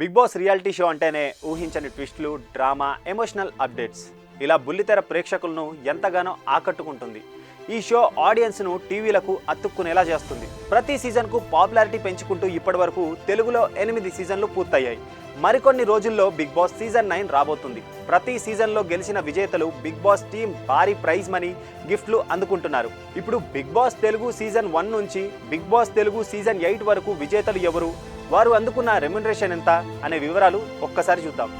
Big boss reality show అంటేనే ఊహించని ట్విస్టులు drama emotional updates. ఇలా బుల్లితెర ప్రేక్షకులను ఎంతగానో ఆకట్టుకుంటుంది. ఈ షో ఆడియన్స్ను టీవీలకు అతుక్కునేలా చేస్తుంది. ప్రతి సీజన్కు పాపులారిటీ పెంచుకుంటూ ఇప్పటివరకు తెలుగులో ఎనిమిది సీజన్లు పూర్తయ్యాయి. మరికొన్ని రోజుల్లో బిగ్ బాస్ సీజన్ నైన్ రాబోతుంది. ప్రతి సీజన్లో గెలిచిన విజేతలు బిగ్ బాస్ టీం భారీ ప్రైజ్ మనీ గిఫ్ట్లు అందుకుంటున్నారు. ఇప్పుడు Bigg Boss Telugu season one నుంచి Bigg Boss Telugu season eight వరకు విజేతలు ఎవరు? వారు అందుకున్న రెమ్యునరేషన్ ఎంత అనే వివరాలు ఒక్కసారి చూద్దాం.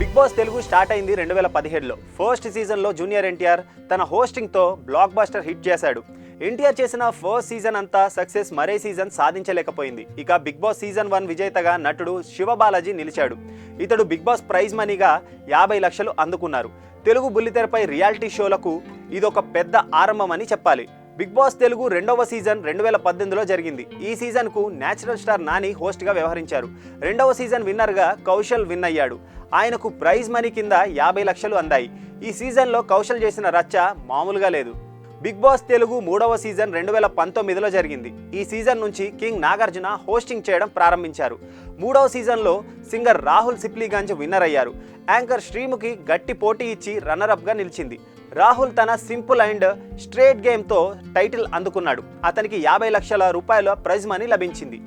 బిగ్ బాస్ తెలుగు స్టార్ట్ అయింది రెండు వేల పదిహేడులో. ఫస్ట్ సీజన్లో జూనియర్ ఎన్టీఆర్ తన హోస్టింగ్తో బ్లాక్ బాస్టర్ హిట్ చేశాడు. ఎన్టీఆర్ చేసిన ఫస్ట్ సీజన్ అంతా సక్సెస్ మరే సీజన్ సాధించలేకపోయింది. ఇక బిగ్ బాస్ సీజన్ వన్ విజేతగా నటుడు శివబాలాజీ నిలిచాడు. ఇతడు బిగ్ బాస్ ప్రైజ్ మనీగా యాభై లక్షలు అందుకున్నారు. తెలుగు బుల్లితెరపై రియాలిటీ షోలకు ఇదొక పెద్ద ఆరంభమని చెప్పాలి. బిగ్ బాస్ తెలుగు రెండవ సీజన్ రెండు వేల పద్దెనిమిదిలో జరిగింది. ఈ సీజన్కు న్యాచురల్ స్టార్ నాని హోస్ట్గా వ్యవహరించారు. రెండవ సీజన్ విన్నర్గా కౌశల్ విన్ అయ్యాడు. ఆయనకు ప్రైజ్ మనీ కింద యాభై లక్షలు అందాయి. ఈ సీజన్లో కౌశల్ చేసిన రచ్చ మామూలుగా లేదు. బిగ్ బాస్ తెలుగు మూడవ సీజన్ రెండు వేల పంతొమ్మిదిలో జరిగింది. ఈ సీజన్ నుంచి కింగ్ నాగార్జున హోస్టింగ్ చేయడం ప్రారంభించారు. మూడవ సీజన్లో సింగర్ రాహుల్ సిప్లీగంజ్ విన్నర్ అయ్యారు. యాంకర్ శ్రీముఖి గట్టి పోటీ ఇచ్చి రన్నరప్గా నిలిచింది. రాహుల్ తన సింపుల్ అండ్ స్ట్రేట్ గేమ్తో టైటిల్ అందుకున్నాడు. అతనికి యాభై లక్షల రూపాయల ప్రైజ్ మనీ లభించింది.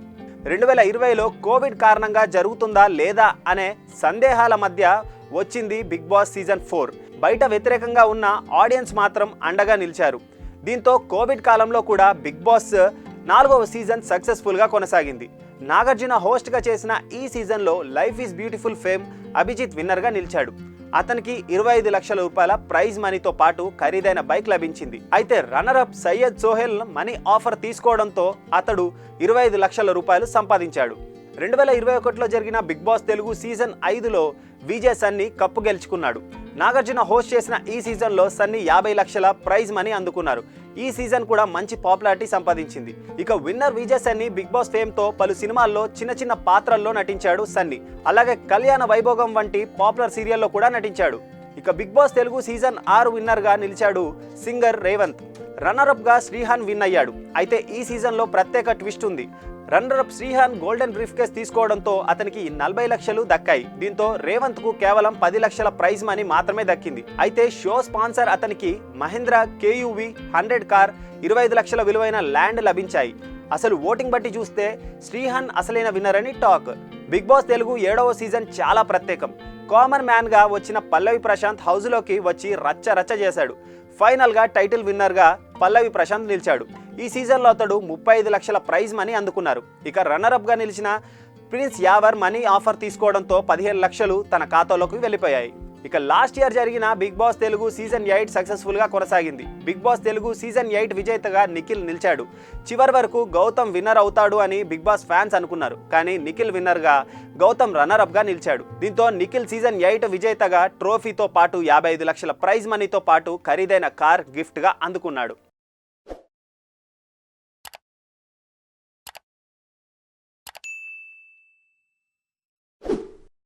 రెండు వేల ఇరవైలో కోవిడ్ కారణంగా జరుగుతుందా లేదా అనే సందేహాల మధ్య వచ్చింది బిగ్ బాస్ సీజన్ ఫోర్. బయట వ్యతిరేకంగా ఉన్న ఆడియన్స్ మాత్రం అండగా నిలిచారు. దీంతో కోవిడ్ కాలంలో కూడా బిగ్ బాస్ నాలుగవ సీజన్ సక్సెస్ఫుల్గా కొనసాగింది. నాగార్జున హోస్ట్గా చేసిన ఈ సీజన్లో life is beautiful fame Abhijeet విన్నర్గా నిలిచాడు. అతనికి ఇరవై ఐదు లక్షల రూపాయల ప్రైజ్ మనీతో పాటు ఖరీదైన బైక్ లభించింది. అయితే runner up Syed Sohel money offer తీసుకోవడంతో అతడు ఇరవై ఐదు లక్షల రూపాయలు సంపాదించాడు. రెండు వేల ఇరవై ఒకటిలో జరిగిన బిగ్ బాస్ తెలుగు సీజన్ ఐదులో విజయ్ సన్నీ కప్పు గెలుచుకున్నాడు. నాగార్జున హోస్ట్ చేసిన ఈ సీజన్లో సన్నీ యాభై లక్షల ప్రైజ్ మనీ అందుకున్నారు. ఈ సీజన్ కూడా మంచి పాపులారిటీ సంపాదించింది. ఇక winner Vijay Sunny Bigg Boss ఫేమ్తో పలు సినిమాల్లో చిన్న చిన్న పాత్రల్లో నటించాడు సన్నీ. అలాగే కళ్యాణ వైభోగం వంటి పాపులర్ సీరియల్లో కూడా నటించాడు. ఇక బిగ్ బాస్ తెలుగు సీజన్ ఆరు విన్నర్గా నిలిచాడు సింగర్ రేవంత్. రన్నరప్గా శ్రీహాన్ విన్ అయ్యాడు. అయితే ఈ సీజన్లో ప్రత్యేక ట్విస్ట్ ఉంది. Runner up Srihan golden briefcase తీసుకోవడంతో అతనికి నలభై లక్షలు దక్కాయి. దీంతో రేవంత్కు కేవలం పది లక్షల ప్రైజ్ మనీ మాత్రమే దక్కింది. అయితే షో స్పాన్సర్ అతనికి మహేంద్ర కేయువి హండ్రెడ్ కార్ ఇరవై ఐదు లక్షల విలువైన ల్యాండ్ లభించాయి. అసలు ఓటింగ్ బట్టి చూస్తే శ్రీహాన్ అసలైన విన్నర్ అని టాక్. బిగ్ బాస్ తెలుగు ఏడవ సీజన్ చాలా ప్రత్యేకం. కామన్ మ్యాన్గా వచ్చిన పల్లవి ప్రశాంత్ హౌస్లోకి వచ్చి రచ్చ రచ్చ చేశాడు. ఫైనల్గా టైటిల్ విన్నర్గా పల్లవి ప్రశాంత్ నిలిచాడు. ఈ సీజన్లో అతడు ముప్పై ఐదు లక్షల ప్రైజ్ మనీ అందుకున్నారు. ఇక రన్నరప్గా నిలిచిన ప్రిన్స్ యావర్ మనీ ఆఫర్ తీసుకోవడంతో పదిహేను లక్షలు తన ఖాతాలోకి వెళ్ళిపోయాయి. ఇక లాస్ట్ ఇయర్ జరిగిన Bigg Boss Telugu season eight సక్సెస్ఫుల్గా కొనసాగింది. Bigg Boss Telugu season eight విజేతగా నిఖిల్ నిలిచాడు. చివరి వరకు గౌతమ్ విన్నర్ అవుతాడు అని బిగ్ బాస్ ఫ్యాన్స్ అనుకున్నారు. కానీ నిఖిల్ విన్నర్గా గౌతమ్ రన్నర్ అప్గా నిలిచాడు. దీంతో నిఖిల్ సీజన్ ఎయిట్ విజేతగా ట్రోఫీతో పాటు యాభై ఐదు లక్షల ప్రైజ్ మనీతో పాటు ఖరీదైన కార్ గిఫ్ట్గా అందుకున్నాడు.